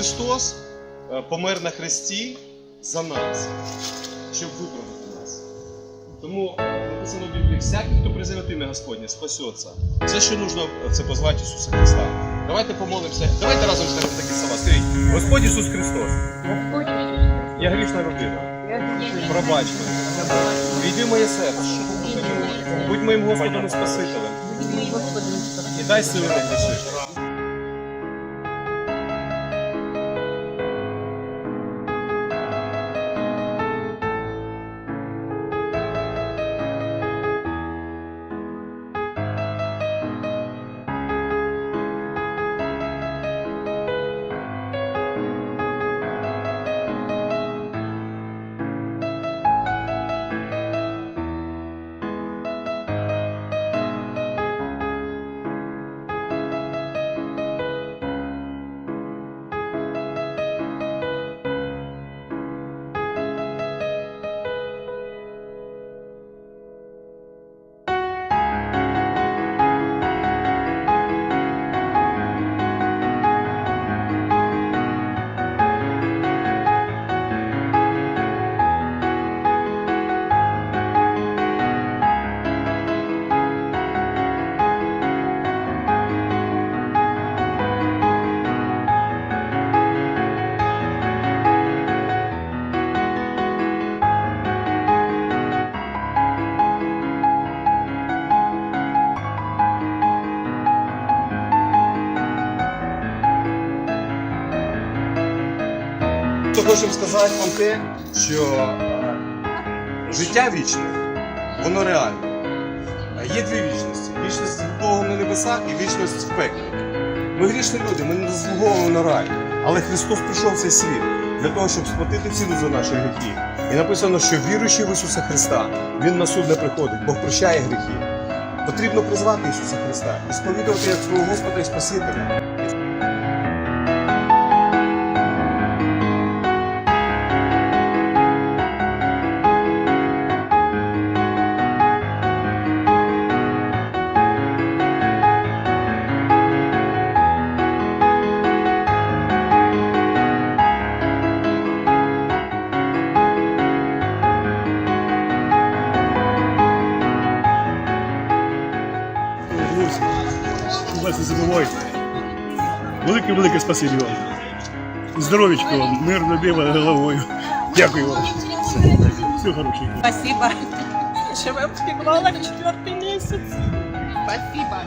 Христос е, помер на хресті за нас, щоб виправдати нас. Тому написано в Біблії, всякий, хто призове ім'я Господнє, спасеться. Все, що нужно, це позвати Ісуса Христа. Давайте помолимося. Давайте разом скажемо такі слова. Скажіть, Господь Ісус Христос, я грішна людина. Пробач мене. Війди в моє серце. Будь моїм Господом і Спасителем. І дай сили не грішити. То хочемо сказати вам те, що е, життя вічне, воно реальне. Е, Є дві вічності: вічність з Богом на небесах і вічність в пеклі. Ми грішні люди, ми не заслуговуємо на рай. Але Христос прийшов в цей світ для того, щоб сплатити ціну за наші гріхи. І написано, що віруючий в Ісуса Христа, Він на суд не приходить, Бог прощає гріхи. Потрібно призвати Ісуса Христа і сповідувати як свого Господа і Спасителя. Вас не забувайте. Велике-велике спасибі вам. Здоровічко вам, мирно небо головою. Дякую вам. Все хорошенько. Спасибо. Живем в підвалах четвертый месяц. Спасибо.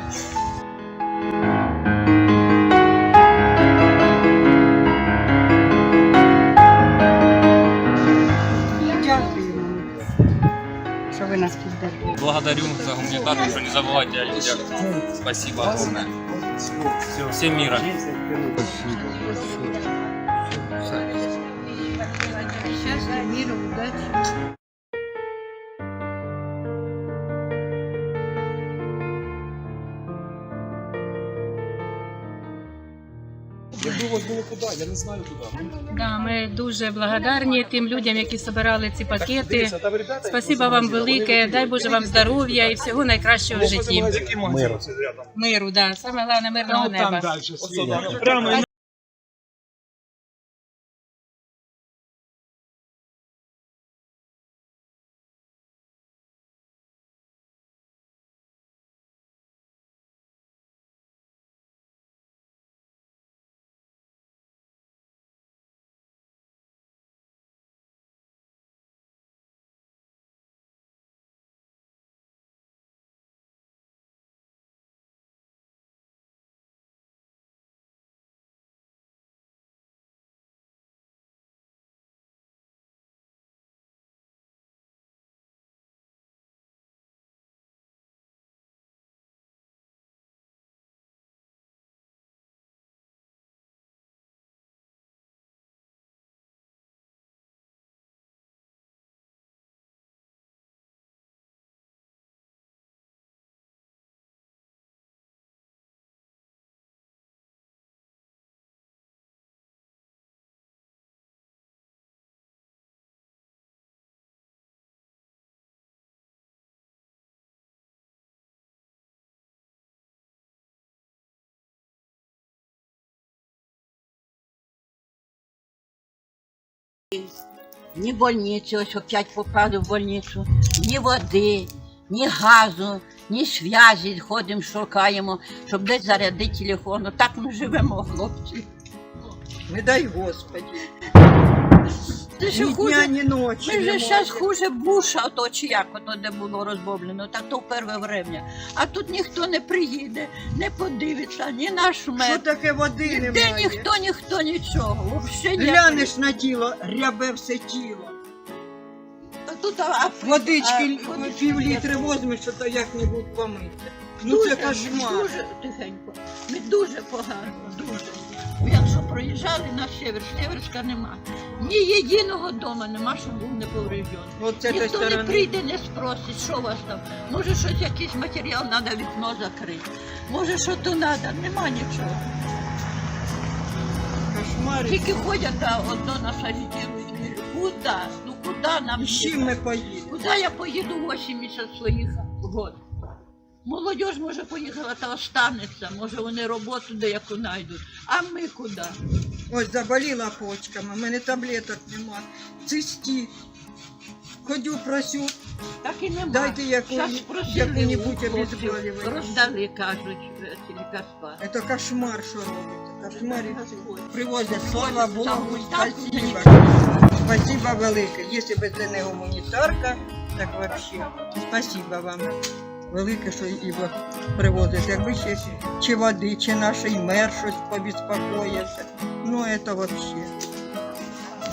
Благодарю за гуманитарку, что не забывайте о людях. Спасибо огромное. Всем мира. Щастя, мира удачі. Якби у вас було куди, я не знаю куди. Да, ми дуже благодарні тим людям, які збирали ці пакети. Дивіться, там ребята, Спасибо вам велике. Дай Боже вам здоров'я і всього найкращого в житті. Миру. Миру, да. Саме головне мирного неба. Прямо ні больниці, ось опять попали в больницю, ні води, ні газу, ні зв'язі. Ходимо, шукаємо, щоб десь зарядити телефон. Так ми живемо, хлопці. Не дай Господи. Це що Ні хуже. дня, ні ночі. Ми не вже зараз хуже буша, ото чи як ото де було розбомблено, так то в перше время. А тут ніхто не приїде, не подивиться, ні наш Що мед. таке води Де немає? ніхто, ніхто нічого. Ніяк. Глянеш на тіло, рябе все тіло. А Тут а, а, Водички а, водички пів літри возьмеш, що то як-небудь помити. Ну це кошмар. Дуже тихенько. Ми дуже погано, дуже. Якщо проїжджали на север, северська нема. Ні єдиного дома нема, щоб був не повреждений. От з цієї Ніхто не сторони. прийде, не спросить, що у вас там. Може, щось якийсь матеріал, треба вікно закрити. Може, що то треба, нема нічого. Кошмар. Тільки ходять, а одно нас агітують. Куди? Ну куди нам? З чим ми поїдемо? Куди я поїду 80 своїх год? Молодь може поїхала та останеться, може вони роботу деяку знайдуть. А ми куди? Ось заболіла почками, в мене таблеток нема. Цисті. Ходю, просю, Так і нема. Дайте яку-небудь у. Роздали, кажуть, ці лікарства. це кошмар, що робиться. Кошмар. Привозять, слава Богу, спасибо. Спасибо велике. Якщо б це не гуманітарка, так взагалі. Спасибо вам. Велике, що його привозить. Якби ще чи води, чи наш мер щось побіспокоївся. Ну, це взагалі.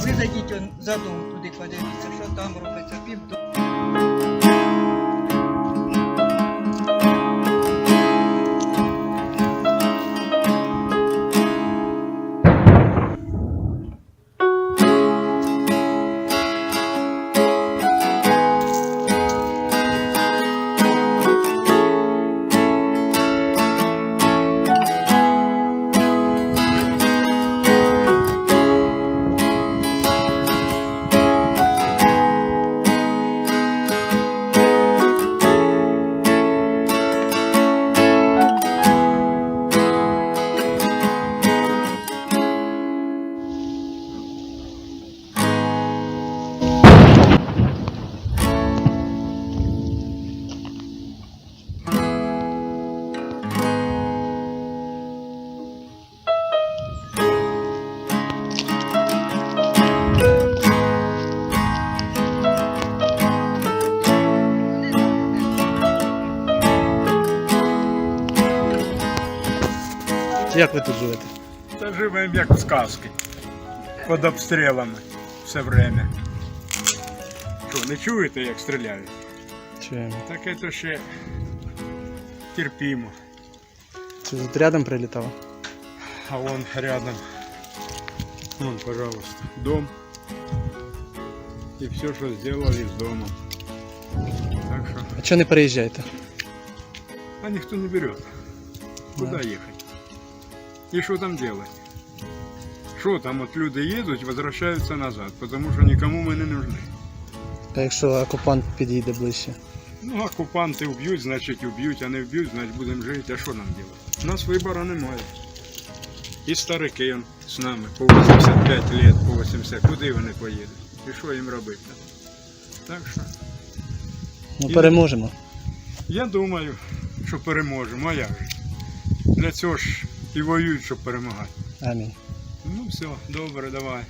Ви зайдіть задом за дом туди подивіться, що там робиться. Півдо. Як ви тут живете? Та живемо як в сказки. Під обстрілами все время. Що, не чуєте, як стріляють? Чуємо. Так це ще терпімо. Це тут рядом прилітало? А вон рядом. Вон, пожалуйста, дом. І все, що зробили з домом. Так що, А чого не переїжджаєте? а ніхто не бере. Куди Да. їхати? І що там делать? Що там, от люди їдуть, возвращаються назад, тому що нікому ми не нужны. А якщо окупант підійде ближче? Ну, окупанти вб'ють, значить вб'ють, а не вб'ють, значить будемо жити. А що нам робити? У нас вибору немає. І старики он з нами по 85 років, по 80, куди вони поїдуть? І що їм робити? Так що, Ну І- переможемо. я думаю, що переможемо, а як же? Для цього ж і воюють, щоб перемагати. Амінь. Ну все, добре, давай.